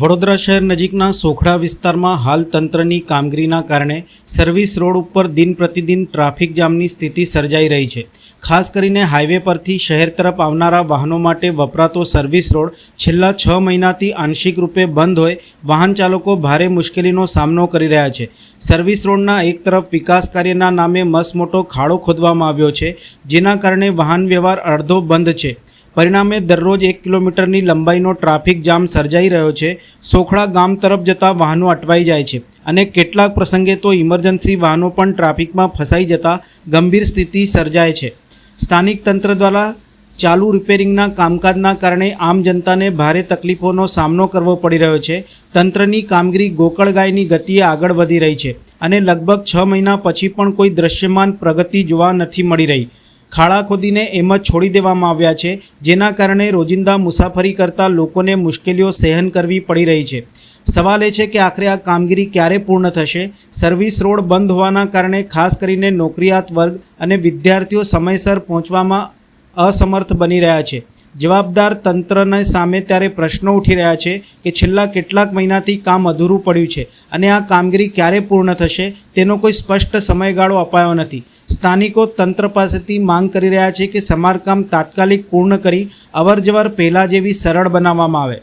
વડોદરા શહેર નજીકના સોખડા વિસ્તારમાં હાલ તંત્રની કામગીરીના કારણે સર્વિસ રોડ ઉપર દિન પ્રતિદિન ટ્રાફિક જામની સ્થિતિ સર્જાઈ રહી છે. ખાસ કરીને હાઈવે પરથી શહેર તરફ આવનારા વાહનો માટે વપરાતો સર્વિસ રોડ છેલ્લા છ મહિનાથી આંશિક રૂપે બંધ હોય વાહન ચાલકો ભારે મુશ્કેલીનો સામનો કરી રહ્યા છે. સર્વિસ રોડના એક તરફ વિકાસ કાર્યના નામે મસમોટો ખાડો ખોદવામાં આવ્યો છે, જેના કારણે વાહન વ્યવહાર અડધો બંધ છે. પરિણામે દરરોજ એક કિલોમીટરની લંબાઈનો ટ્રાફિક જામ સર્જાઈ રહ્યો છે. સોખડા ગામ તરફ જતા વાહનો અટવાઈ જાય છે અને કેટલાક પ્રસંગે તો ઇમરજન્સી વાહનો પણ ટ્રાફિકમાં ફસાઈ જતા ગંભીર સ્થિતિ સર્જાય છે. સ્થાનિક તંત્ર દ્વારા ચાલુ રિપેરિંગના કામકાજના કારણે આમ જનતાને ભારે તકલીફોનો સામનો કરવો પડી રહ્યો છે. તંત્રની કામગીરી ગોકળગાયની ગતિએ આગળ વધી રહી છે અને લગભગ છ મહિના પછી પણ કોઈ દૃશ્યમાન પ્રગતિ જોવા નથી મળી રહી. ખાડા ખોદીને એમ જ છોડી દેવામાં આવ્યા છે, જેના કારણે રોજિંદા મુસાફરી કરતા લોકોને મુશ્કેલીઓ સહન કરવી પડી રહી છે. સવાલ એ છે કે આખરે આ કામગીરી ક્યારે પૂર્ણ થશે? સર્વિસ રોડ બંધ હોવાના કારણે ખાસ કરીને નોકરિયાત વર્ગ અને વિદ્યાર્થીઓ સમયસર પહોંચવામાં અસમર્થ બની રહ્યા છે. જવાબદાર તંત્રને સામે ત્યારે પ્રશ્નો ઉઠી રહ્યા છે કે છેલ્લા કેટલાક મહિનાથી કામ અધૂરું પડ્યું છે અને આ કામગીરી ક્યારે પૂર્ણ થશે તેનો કોઈ સ્પષ્ટ સમયગાળો અપાયો નથી. સ્થાનિકો તંત્ર પાસેથી માંગ કરી રહ્યા છે કે સમારકામ તાત્કાલિક પૂર્ણ કરી અવરજવર પહેલાં જેવી સરળ બનાવવામાં આવે.